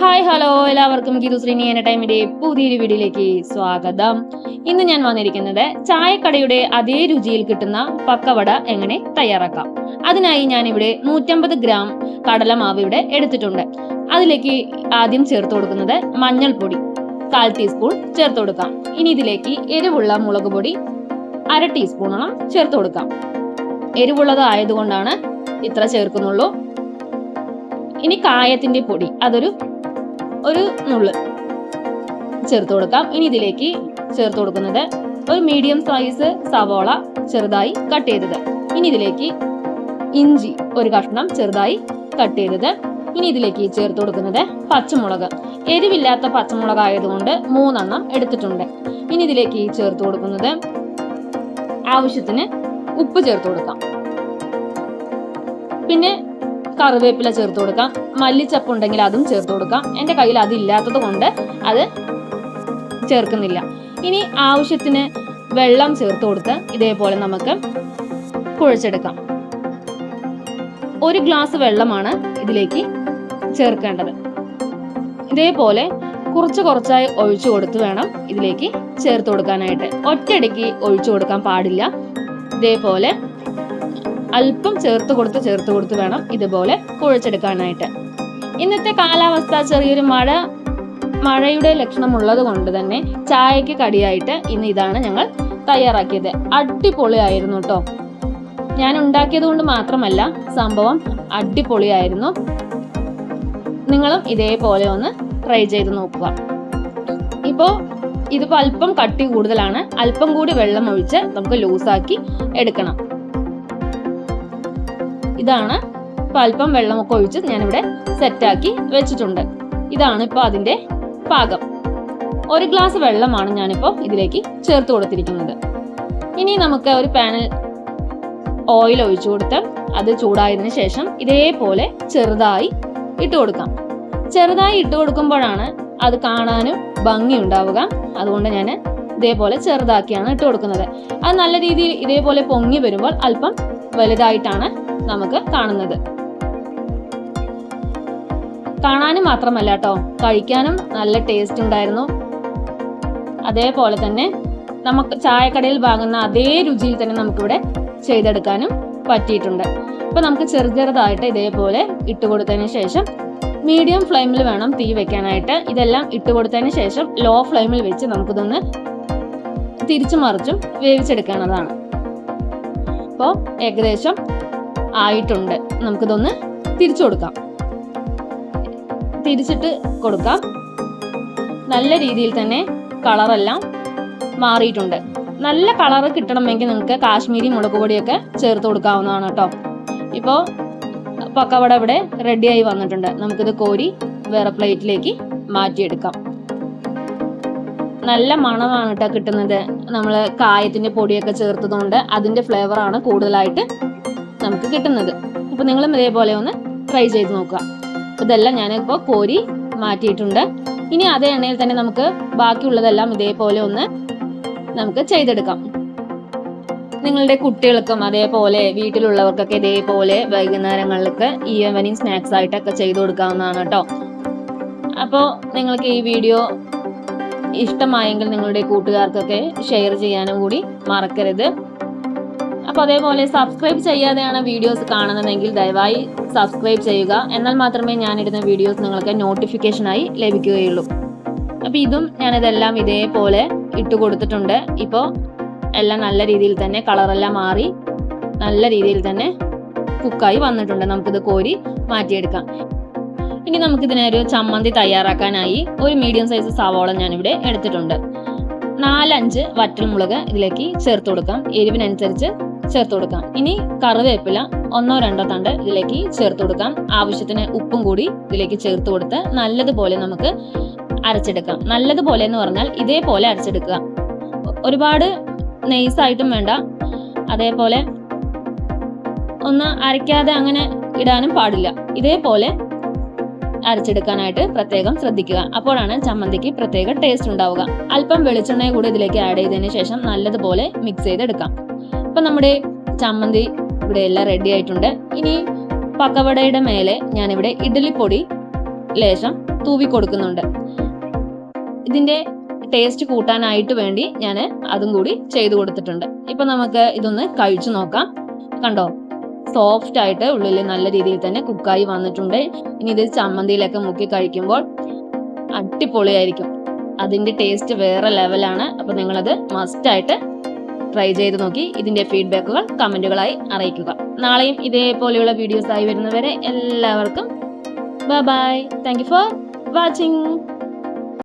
Hi hello എല്ലാവർക്കും ഗീതു ശ്രീനി ടൈമിന്റെ പുതിയൊരു വീഡിയോയിലേക്ക് സ്വാഗതം. ഇന്ന് ഞാൻ വന്നിരിക്കുന്നത് ചായക്കടയുടെ അതേ രുചിയിൽ കിട്ടുന്ന പക്കവട എങ്ങനെ തയ്യാറാക്കാം? അതിനായി ഞാൻ ഇവിടെ നൂറ്റമ്പത് ഗ്രാം കടലമാവ് ഇവിടെ എടുത്തിട്ടുണ്ട്. അതിലേക്ക് ആദ്യം ചേർത്ത് കൊടുക്കുന്നത് മഞ്ഞൾപ്പൊടി. കാൽ ടീസ്പൂൺ ചേർത്ത് കൊടുക്കാം. ഇനി ഇതിലേക്ക് എരിവുള്ള മുളക് പൊടി അര ടീസ്പൂണോളം ചേർത്ത് കൊടുക്കാം. എരിവുള്ളത് ആയതുകൊണ്ടാണ് ഇത്ര ചേർക്കുന്നുള്ളൂ. ഇനി കായത്തിന്റെ പൊടി അതൊരു ഒരു നുള്ള് ചേർത്ത് കൊടുക്കാം. ഇനി ഇതിലേക്ക് ചേർത്ത് കൊടുക്കുന്നത് ഒരു മീഡിയം സൈസ് സവോള ചെറുതായി കട്ട് ചെയ്തത്. ഇനി ഇതിലേക്ക് ഇഞ്ചി ഒരു കഷ്ണം ചെറുതായി കട്ട് ചെയ്തത്. ഇനി ഇതിലേക്ക് ചേർത്ത് കൊടുക്കുന്നത് പച്ചമുളക്. എരിവില്ലാത്ത പച്ചമുളക് ആയതുകൊണ്ട് മൂന്നെണ്ണം എടുത്തിട്ടുണ്ട്. ഇനി ഇതിലേക്ക് ചേർത്ത് കൊടുക്കുന്നത് ആവശ്യത്തിന് ഉപ്പ് ചേർത്ത് കൊടുക്കാം. പിന്നെ കറിവേപ്പില ചേർത്ത് കൊടുക്കാം. മല്ലിച്ചപ്പ് ഉണ്ടെങ്കിൽ അതും ചേർത്ത് കൊടുക്കാം. എന്റെ കയ്യിൽ അതില്ലാത്തത് കൊണ്ട് അത് ചേർക്കുന്നില്ല. ഇനി ആവശ്യത്തിന് വെള്ളം ചേർത്ത് കൊടുത്ത് ഇതേപോലെ നമുക്ക് കുഴച്ചെടുക്കാം. ഒരു ഗ്ലാസ് വെള്ളമാണ് ഇതിലേക്ക് ചേർക്കേണ്ടത്. ഇതേപോലെ കുറച്ച് കുറച്ചായി ഒഴിച്ചു കൊടുത്ത് വേണം ഇതിലേക്ക് ചേർത്ത് കൊടുക്കാനായിട്ട്. ഒറ്റയടിക്ക് ഒഴിച്ചു കൊടുക്കാൻ പാടില്ല. ഇതേപോലെ അല്പം ചേർത്ത് കൊടുത്ത് ചേർത്ത് കൊടുത്ത് വേണം ഇതുപോലെ കുഴച്ചെടുക്കാനായിട്ട്. ഇന്നത്തെ കാലാവസ്ഥ ചെറിയൊരു മഴ മഴയുടെ ലക്ഷണമുള്ളത് കൊണ്ട് തന്നെ ചായക്ക് കടിയായിട്ട് ഇന്ന് ഇതാണ് ഞങ്ങൾ തയ്യാറാക്കിയത്. അടിപൊളിയായിരുന്നു കേട്ടോ ഞാൻ ഉണ്ടാക്കിയത് കൊണ്ട് മാത്രമല്ല സംഭവം അടിപൊളിയായിരുന്നു. നിങ്ങളും ഇതേപോലെ ഒന്ന് ട്രൈ ചെയ്ത് നോക്കുക. ഇപ്പോൾ ഇതിപ്പോൾ അല്പം കട്ടി കൂടുതലാണ്. അല്പം കൂടി വെള്ളം ഒഴിച്ച് നമുക്ക് ലൂസാക്കി എടുക്കണം. ഇതാണ്. ഇപ്പോൾ അല്പം വെള്ളമൊക്കെ ഒഴിച്ച് ഞാനിവിടെ സെറ്റാക്കി വെച്ചിട്ടുണ്ട്. ഇതാണ് ഇപ്പൊ അതിന്റെ പാകം. ഒരു ഗ്ലാസ് വെള്ളമാണ് ഞാനിപ്പോൾ ഇതിലേക്ക് ചേർത്ത് കൊടുത്തിരിക്കുന്നത്. ഇനി നമുക്ക് ഒരു പാനൽ ഓയിൽ ഒഴിച്ചു കൊടുത്ത് അത് ചൂടായതിനു ശേഷം ഇതേപോലെ ചെറുതായി ഇട്ട് കൊടുക്കാം. ചെറുതായി ഇട്ട് കൊടുക്കുമ്പോഴാണ് അത് കാണാനും ഭംഗി ഉണ്ടാവുക അതുകൊണ്ട് ഞാൻ ഇതേപോലെ ചെറുതാക്കിയാണ് ഇട്ട് കൊടുക്കുന്നത്. അത് നല്ല രീതിയിൽ ഇതേപോലെ പൊങ്ങി വരുമ്പോൾ അല്പം വലുതായിട്ടാണ് നമുക്ക് കാണുന്നത്. കാണാനും മാത്രമല്ല കേട്ടോ കഴിക്കാനും നല്ല ടേസ്റ്റ് ഉണ്ടായിരുന്നു. അതേപോലെ തന്നെ നമുക്ക് ചായക്കടയിൽ വാങ്ങുന്ന അതേ രുചിയിൽ തന്നെ നമുക്കിവിടെ ചെയ്തെടുക്കാനും പറ്റിയിട്ടുണ്ട്. അപ്പൊ നമുക്ക് ചെറു ചെറുതായിട്ട് ഇതേപോലെ ഇട്ട് കൊടുത്തതിന് ശേഷം മീഡിയം ഫ്ലെയിമിൽ വേണം തീ വെക്കാനായിട്ട്. ഇതെല്ലാം ഇട്ട് കൊടുത്തതിന് ശേഷം ലോ ഫ്ലെയിമിൽ വെച്ച് നമുക്കിതൊന്ന് തിരിച്ചു മറിച്ചും വേവിച്ചെടുക്കേണ്ടതാണ് അപ്പോൾ ഏകദേശം ആയിട്ടുണ്ട്. നമുക്കിതൊന്ന് തിരിച്ചു കൊടുക്കാം. തിരിച്ചിട്ട് കൊടുക്കാം. നല്ല രീതിയിൽ തന്നെ കളറെല്ലാം മാറിയിട്ടുണ്ട്. നല്ല കളർ കിട്ടണമെങ്കിൽ നിങ്ങൾക്ക് കാശ്മീരി മുളക് പൊടിയൊക്കെ ചേർത്ത് കൊടുക്കാവുന്നതാണ് കേട്ടോ. ഇപ്പോൾ പക്കവട ഇവിടെ റെഡിയായി വന്നിട്ടുണ്ട്. നമുക്കിത് കോരി വേറെ പ്ലേറ്റിലേക്ക് മാറ്റിയെടുക്കാം. നല്ല മണമാണ് കേട്ടോ കിട്ടുന്നത്. നമ്മൾ കായത്തിന്റെ പൊടിയൊക്കെ ചേർത്തതുകൊണ്ട് അതിന്റെ ഫ്ലേവറാണ് കൂടുതലായിട്ട് നമുക്ക് കിട്ടുന്നത്. അപ്പൊ നിങ്ങളും ഇതേപോലെ ഒന്ന് ട്രൈ ചെയ്ത് നോക്കുക. ഇതെല്ലാം ഞാനിപ്പോൾ കോരി മാറ്റിയിട്ടുണ്ട്. ഇനി അതേ എണ്ണയിൽ തന്നെ നമുക്ക് ബാക്കിയുള്ളതെല്ലാം ഇതേപോലെ ഒന്ന് നമുക്ക് ചെയ്തെടുക്കാം. നിങ്ങളുടെ കുട്ടികൾക്കും അതേപോലെ വീട്ടിലുള്ളവർക്കൊക്കെ ഇതേപോലെ വൈകുന്നേരങ്ങളിലൊക്കെ ഈവനിങ് സ്നാക്സ് ആയിട്ടൊക്കെ ചെയ്തു കൊടുക്കാവുന്നതാണ് കേട്ടോ. അപ്പോൾ നിങ്ങൾക്ക് ഈ വീഡിയോ ഇഷ്ടമായെങ്കിൽ നിങ്ങളുടെ കൂട്ടുകാർക്കൊക്കെ ഷെയർ ചെയ്യാനും കൂടി മറക്കരുത്. അപ്പോൾ അതേപോലെ സബ്സ്ക്രൈബ് ചെയ്യാതെയാണ് വീഡിയോസ് കാണുന്നതെങ്കിൽ ദയവായി സബ്സ്ക്രൈബ് ചെയ്യുക. എന്നാൽ മാത്രമേ ഞാനിടുന്ന വീഡിയോസ് നിങ്ങൾക്ക് നോട്ടിഫിക്കേഷനായി ലഭിക്കുകയുള്ളൂ. അപ്പോൾ ഇതും ഞാനിതെല്ലാം ഇതേപോലെ ഇട്ട് കൊടുത്തിട്ടുണ്ട്. ഇപ്പോൾ എല്ലാം നല്ല രീതിയിൽ തന്നെ കളറെല്ലാം മാറി നല്ല രീതിയിൽ തന്നെ കുക്കായി വന്നിട്ടുണ്ട്. നമുക്കിത് കോരി മാറ്റിയെടുക്കാം. ഇനി നമുക്കിതിനെ ഒരു ചമ്മന്തി തയ്യാറാക്കാനായി ഒരു മീഡിയം സൈസ് സവാള ഞാനിവിടെ എടുത്തിട്ടുണ്ട്. നാലഞ്ച് വറ്റൽമുളക് ഇതിലേക്ക് ചേർത്ത് കൊടുക്കാം. എരിവിനനുസരിച്ച് ചേർത്ത് കൊടുക്കാം. ഇനി കറിവേപ്പില ഒന്നോ രണ്ടോ തണ്ട് ഇതിലേക്ക് ചേർത്ത് കൊടുക്കാം. ആവശ്യത്തിന് ഉപ്പും കൂടി ഇതിലേക്ക് ചേർത്ത് കൊടുത്ത് നല്ലതുപോലെ നമുക്ക് അരച്ചെടുക്കാം. നല്ലതുപോലെ എന്ന് പറഞ്ഞാൽ ഇതേപോലെ അരച്ചെടുക്കുക. ഒരുപാട് നെയ്സായിട്ടും വേണ്ട. അതേപോലെ ഒന്ന് അരയ്ക്കാതെ അങ്ങനെ ഇടാനും പാടില്ല. ഇതേപോലെ അരച്ചെടുക്കാനായിട്ട് പ്രത്യേകം ശ്രദ്ധിക്കുക. അപ്പോഴാണ് ചമ്മന്തിക്ക് പ്രത്യേക ടേസ്റ്റ് ഉണ്ടാവുക. അല്പം വെളിച്ചെണ്ണ കൂടി ഇതിലേക്ക് ആഡ് ചെയ്തതിന് ശേഷം നല്ലതുപോലെ മിക്സ് ചെയ്തെടുക്കാം. അപ്പൊ നമ്മുടെ ചമ്മന്തി ഇവിടെ എല്ലാം റെഡി ആയിട്ടുണ്ട്. ഇനി പക്കവടയുടെ മേലെ ഞാനിവിടെ ഇഡ്ഡലിപ്പൊടി ലേശം തൂവി കൊടുക്കുന്നുണ്ട്. ഇതിന്റെ ടേസ്റ്റ് കൂട്ടാനായിട്ട് വേണ്ടി ഞാൻ അതും കൂടി ചെയ്തു കൊടുത്തിട്ടുണ്ട്. ഇപ്പൊ നമുക്ക് ഇതൊന്ന് കഴിച്ചു നോക്കാം. കണ്ടോ? സോഫ്റ്റ് ആയിട്ട് ഉള്ളിൽ നല്ല രീതിയിൽ തന്നെ കുക്കായി വന്നിട്ടുണ്ട്. ഇനി ഇത് ചമ്മന്തിയിലൊക്കെ മുക്കി കഴിക്കുമ്പോൾ അടിപൊളിയായിരിക്കും. അതിന്റെ ടേസ്റ്റ് വേറെ ലെവലാണ് അപ്പൊ നിങ്ങളത് മസ്റ്റ് ആയിട്ട് ട്രൈ ചെയ്ത് നോക്കി. ഇതിന്റെ ഫീഡ്ബാക്കുകൾ കമന്റുകളായി അറിയിക്കുക. നാളെയും ഇതേപോലെയുള്ള വീഡിയോസ് ആയി വരുന്നവരെ എല്ലാവർക്കും bye bye thank for watching